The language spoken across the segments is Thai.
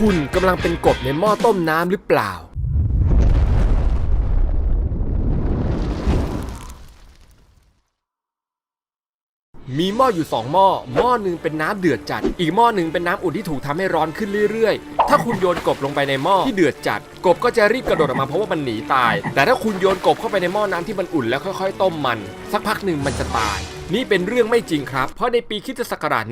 คุณกำลังเป็นกบในหม้อต้มน้ำหรือเปล่า มีหม้ออยู่ 2 หม้อ หม้อหนึ่งเป็นน้ำเดือดจัด อีกหม้อหนึ่งเป็นน้ำอุ่นที่ถูกทำให้ร้อนขึ้นเรื่อยๆ ถ้าคุณโยนกบลงไปในหม้อที่เดือดจัด กบก็จะรีบกระโดดออกมาเพราะว่ามันหนีตาย แต่ถ้าคุณโยนกบเข้าไปในหม้อน้ำที่มันอุ่นแล้วค่อย ๆ ต้มมัน สักพักหนึ่งมันจะตาย นี่เป็นเรื่องไม่จริงครับ เพราะในปีคิสตศักราช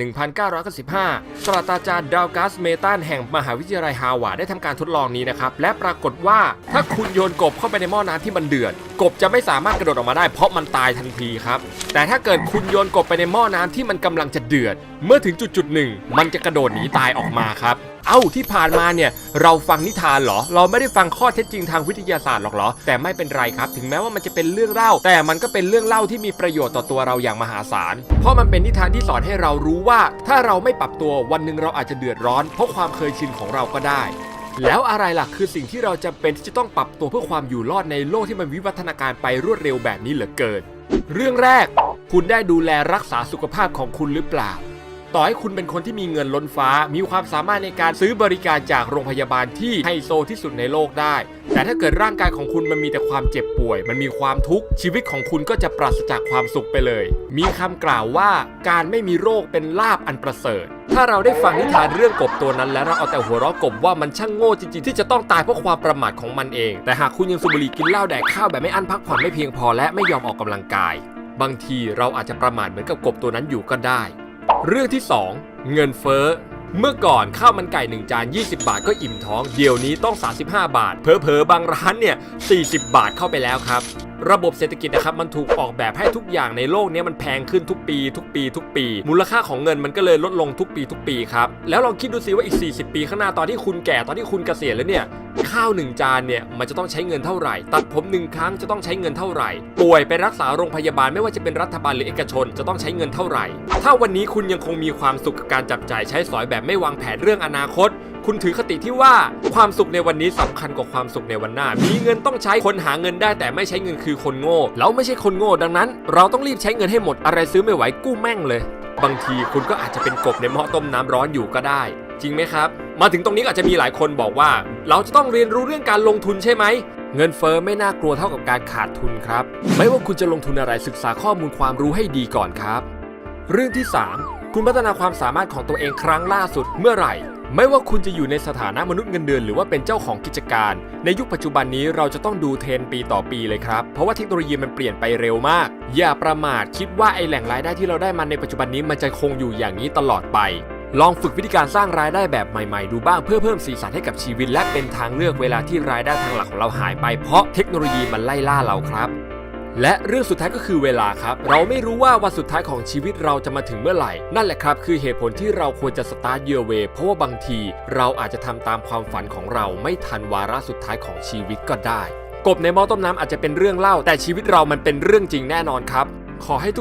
1995 ศาสตราจารย์ดาวกัสเมตันแห่งมหาวิทยาลัยฮาวาดได้ทำการทดลองนี้นะครับ และปรากฏว่าถ้าคุณโยนกบเข้าไปในหม้อน้ำที่มันเดือด กบจะไม่สามารถกระโดดออกมาได้เพราะมันตายทันทีครับ แต่ถ้าเกิดคุณโยนกบไปในหม้อน้ำที่มันกำลังจะเดือด เมื่อถึงจุดจุดหนึ่งมันจะกระโดดหนีตายออกมาครับ อ้าที่ผ่านมาเนี่ยเราฟังนิทานเหรอ เราไม่ได้ฟังข้อเท็จจริงทางวิทยาศาสตร์หรอกเหรอ แต่ไม่เป็นไรครับ ถึงแม้ว่ามันจะเป็นเรื่องเล่า แต่มันก็เป็นเรื่องเล่าที่มีประโยชน์ต่อตัวเราอย่างมหาศาล เพราะมันเป็นนิทานที่สอนให้เรารู้ว่า ถ้าเราไม่ปรับตัววันหนึ่งเราอาจจะเดือดร้อน เพราะความเคยชินของเราก็ได้แล้วอะไรล่ะคือสิ่งที่เราจำเป็นที่จะต้องปรับตัวเพื่อความอยู่รอดในโลกที่มันวิวัฒนาการไปรวดเร็วแบบนี้เหลือเกิน เรื่องแรก คุณได้ดูแลรักษาสุขภาพของคุณหรือเปล่า ต่อให้คุณเป็นคนที่มีเงินล้นฟ้า มีความสามารถในการซื้อบริการจากโรงพยาบาลที่ไฮโซที่สุดในโลกได้ แต่ถ้าเกิดร่างกายของคุณมันมีแต่ความเจ็บป่วย มันมีความทุกข์ ชีวิตของคุณก็จะปราศจากความสุขไปเลย มีคำกล่าวว่าการไม่มีโรคเป็นลาบอันประเสริฐ ถ้าเราได้ฟังนิทานเรื่องกบตัวนั้น แล้วเราเอาแต่หัวเราะกบว่ามันช่างโง่จริงๆที่จะต้องตายเพราะความประมาทของมันเอง แต่หากคุณยังสูบบุหรี่กินเหล้าแดกข้าวแบบไม่อั้นพักผ่อนไม่เพียงพอและไม่ยอมออกกำลังกาย บางทีเราอาจจะประมาทเหมือนกับกบตัวนั้นอยู่ก็ได้ เรื่องที่ 2 เงินเฟ้อ เมื่อก่อนข้าวมันไก่ 1 จาน 20 บาทก็อิ่มท้อง เดี๋ยวนี้ต้อง 35 บาท เพอเพอบางร้านเนี่ย 40 บาทเข้าไปแล้วครับ ระบบเศรษฐกิจนะครับมันถูกออกแบบให้ทุกอย่างในโลกนี้มันแพงขึ้นทุกปี ทุกปี ทุกปี มูลค่าของเงินมันก็เลยลดลงทุกปีทุกปีครับแล้วลองคิดดูสิว่าอีก 40 ปีข้างหน้าตอนที่คุณแก่ตอนที่คุณเกษียณแล้วเนี่ยข้าวหนึ่งจานเนี่ยมันจะต้องใช้เงินเท่าไหร่ ตัดผมหนึ่งครั้งจะต้องใช้เงินเท่าไหร่ ป่วยไปรักษาโรงพยาบาลไม่ว่าจะเป็นรัฐบาลหรือเอกชนจะต้องใช้เงินเท่าไหร่ ถ้าวันนี้คุณยังคงมีความสุขกับการจับจ่ายใช้สอยแบบไม่วางแผนเรื่องอนาคต คุณถือคติที่ว่าความสุขในวันนี้สำคัญกว่าความสุขในวันหน้า มีเงินต้องใช้คนหาเงินได้ แต่ไม่ใช้เงินคือคนโง่แล้วไม่ใช่คนโง่ ดังนั้น เราต้องรีบใช้เงินให้หมดอะไรซื้อไม่ไหวกู้แม่งเลย บางทีคุณก็อาจจะเป็นกบในหม้อต้มน้ำร้อนอยู่ก็ได้ จริงไหมครับ มาถึงตรงนี้อาจจะมีหลายคนบอกว่า เราจะต้องเรียนรู้เรื่องการลงทุนใช่ไหมเงินเฟอ้อไม่น่ากลัวเท่ากับการขาดทุนครับ ไม่ว่าคุณจะลงทุนอะไรศึกษาข้อมูลความรู้ให้ดีก่อนครับ เรื่องที่ 3 คุณพัฒนาความสามารถของตัวเองครั้งล่าสุดเมื่อไหร่ ไม่ว่าคุณจะอยู่ในสถานะมนุษย์เงินเดือนหรือว่าเป็นเจ้าของกิจการ ในยุคปัจจุบันนี้เราจะต้องดูเทรนปีต่อปีเลยครับ เพราะว่าเทคโนโลยีมันเปลี่ยนไปเร็วมาก อย่าประมาทคิดว่าไอแหล่งรายได้ที่เราได้มาในปัจจุบันนี้มันจะคงอยู่อย่างนี้ตลอดไป ลองฝึกวิธีการสร้างรายได้แบบใหม่ๆดูบ้างเพื่อเพิ่มสีสันให้กับชีวิต และเป็นทางเลือกเวลาที่รายได้ทางหลักของเราหายไปเพราะเทคโนโลยีมันไล่ล่าเราครับ และเรื่องสุดท้ายก็คือเวลาครับ เราไม่รู้ว่าวันสุดท้ายของชีวิตเราจะมาถึงเมื่อไหร่ นั่นแหละครับ คือเหตุผลที่เราควรจะสตาร์ทเย r เวเพราะว่าบางที เราอาจจะทำตามความฝันของเราไม่ทันวาระสุดท้ายของชีวิตก็ได้ กบในหม้อต้มน้ำอาจจะเป็นเรื่องเล่า แต่ชีวิตเรามันเป็นเรื่องจริงแน่นอนครับ ขอให้ทุก